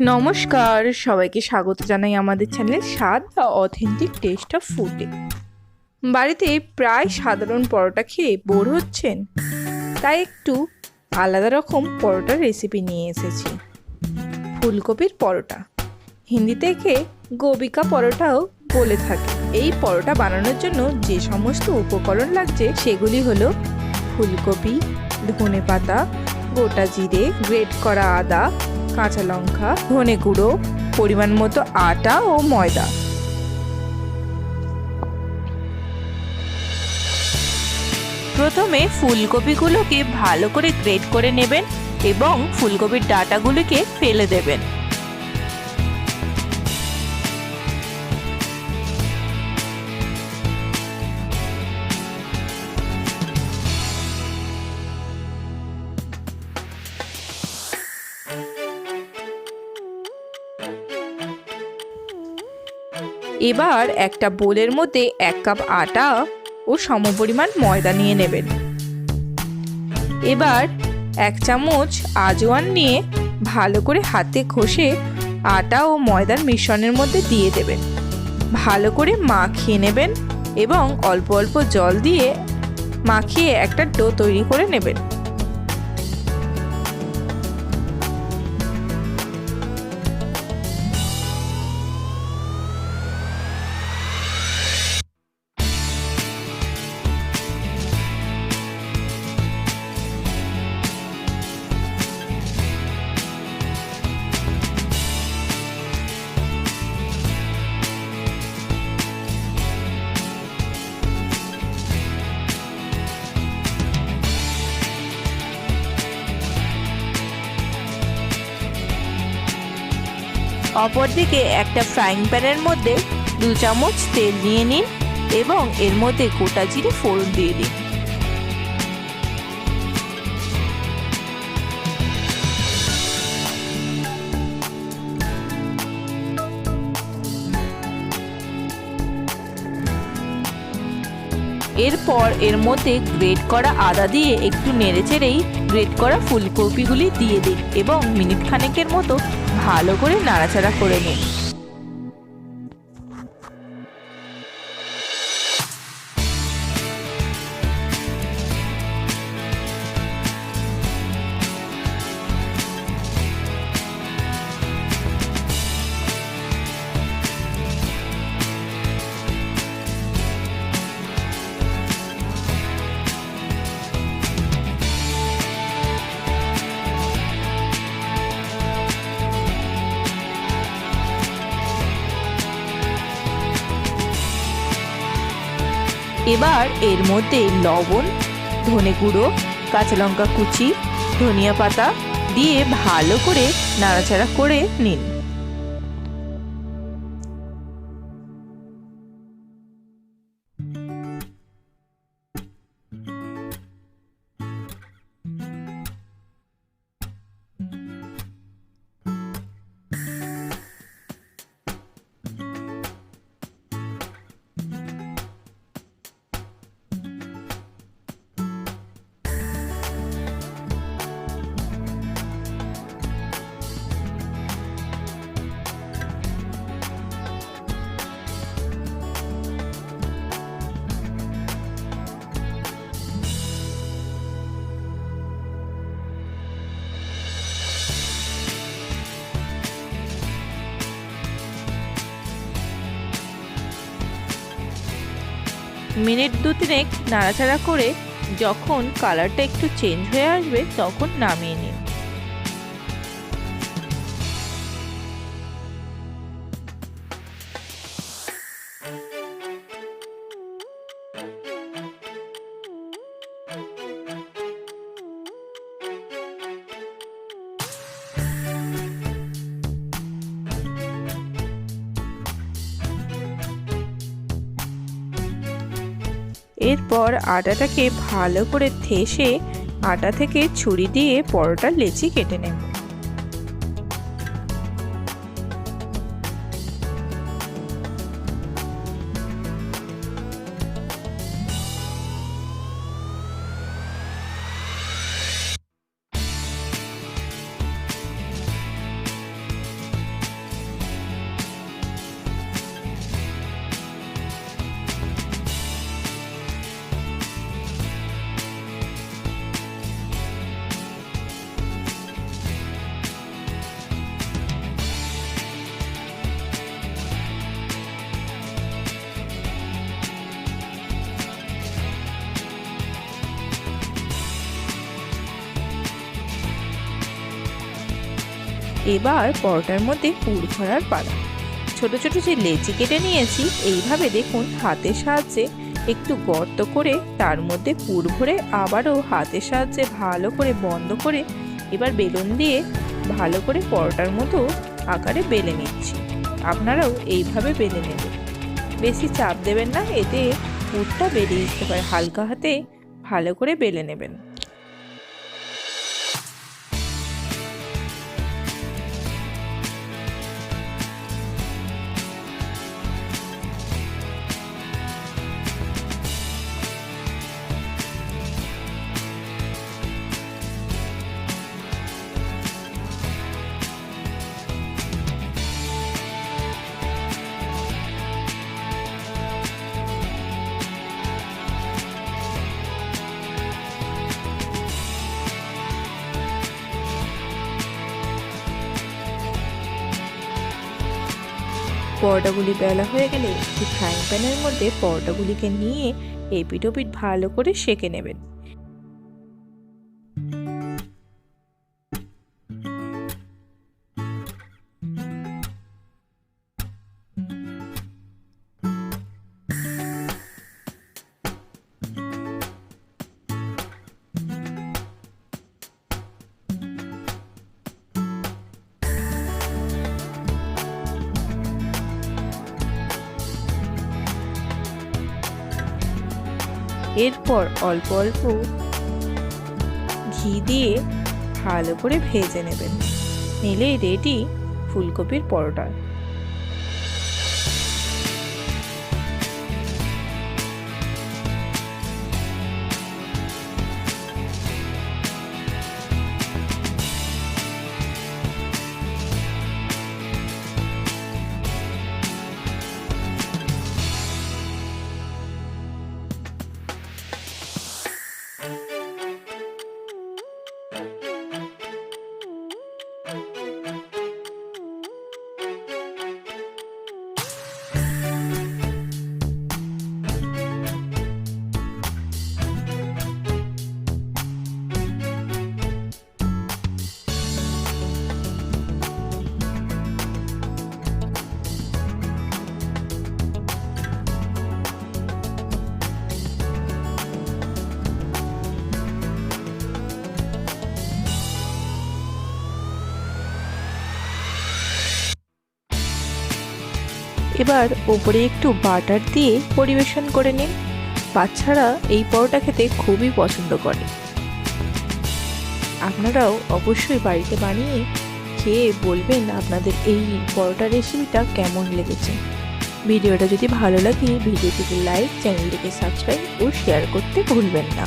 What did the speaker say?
নমস্কার, সবাইকে স্বাগত জানাই আমাদের চ্যানেল স্বাদ বা অথেন্টিক টেস্ট অফ ফুডে বাড়িতে প্রায় সাধারণ পরোটা খেয়ে বোর হচ্ছেন, তাই একটু আলাদা রকম পরোটার রেসিপি নিয়ে এসেছি। ফুলকপির পরোটা। হিন্দিতে একে গোবিকা পরোটাও বলে থাকে। এই পরোটা বানানোর জন্য যে সমস্ত উপকরণ লাগছে, সেগুলি হলো ফুলকপি ধনে পাতা গোটা জিরে, গ্রেট করা আদা কাঁচা লঙ্কা, ধনে গুঁড়ো, পরিমাণ মতো আটা ও ময়দা। প্রথমে ফুলকপিগুলোকে ভালো করে গ্রেট করে নেবেন এবং ফুলকপির ডাটাগুলিকে ফেলে দেবেন। এবার একটা বোলের মধ্যে এক কাপ আটা ও সমপরিমাণ ময়দা নিয়ে নেবেন। এবার এক চামচ আজওয়ান নিয়ে ভালো করে হাতে ঘষে আটা ও ময়দার মিশ্রণের মধ্যে দিয়ে দেবেন। ভালো করে মাখিয়ে নেবেন এবং অল্প অল্প জল দিয়ে মাখিয়ে একটা ডো তৈরি করে নেবেন। অপরদিকে একটা ফ্রাইং প্যানের মধ্যে দু চামচ তেল নিয়ে নিন এবং এর মধ্যে গোটা জিরে ফোড়ন দিয়ে দিন। এরপর এর মধ্যে গ্রেট করা আদা দিয়ে একটু নেড়েচেড়েই গ্রেট করা ফুলকপিগুলি দিয়ে দিন এবং মিনিট খানেকের মতো ভালো করে নাড়াচাড়া করে নিন। এবার এর মধ্যে লবণ, ধনে গুঁড়ো, কাঁচা লঙ্কা কুচি, ধনিয়া পাতা দিয়ে ভালো করে নাড়াচাড়া করে নিন। মিনিট দু তিনেক নাড়াচাড়া করে যখন কালারটা একটু চেঞ্জ হয়ে আসবে তখন নামিয়ে নিন। এরপর আটাটাকে ভালো করে থেসে আটা থেকে ছুরি দিয়ে পরোটার লেচি কেটে নেব। এবার পরোটার মধ্যে পুর ভরার পালা। ছোট ছোট যে লেচি কেটে নিয়েছি, এইভাবে দেখুন হাতের সাহায্যে একটু গর্ত করে তার মধ্যে পুর ভরে আবারও হাতের সাহায্যে ভালো করে বন্ধ করে এবার বেলুন দিয়ে ভালো করে পরোটার মতো আকারে বেলে নিচ্ছি। আপনারাও এইভাবে বেলে নেবেন। বেশি চাপ দেবেন না, এতে পুরটা বেরিয়ে যেতে পারে। হালকা হাতে ভালো করে বেলে নেবেন। পরোটাগুলি বেলা হয়ে গেলে একটি ফ্রাইং প্যানের মধ্যে পরোটাগুলিকে নিয়ে এপিট ওপিট ভালো করে সেঁকে নেবেন। এরপর অল্প অল্প ঘি দিয়ে ভালো করে ভেজে নেবেন। নিলেই রেডি ফুলকপির পরোটা। এবার ওপরে একটু বাটার দিয়ে পরিবেশন করে নিন। বাচ্চারা এই পরোটা খেতে খুবই পছন্দ করে। আপনারাও অবশ্যই বাড়িতে বানিয়ে খেয়ে বলবেন আপনাদের এই পরোটা রেসিপিটা কেমন লেগেছে। ভিডিওটা যদি ভালো লাগে ভিডিওটিকে লাইক চ্যানেলটিকে সাবস্ক্রাইব ও শেয়ার করতে ভুলবেন না।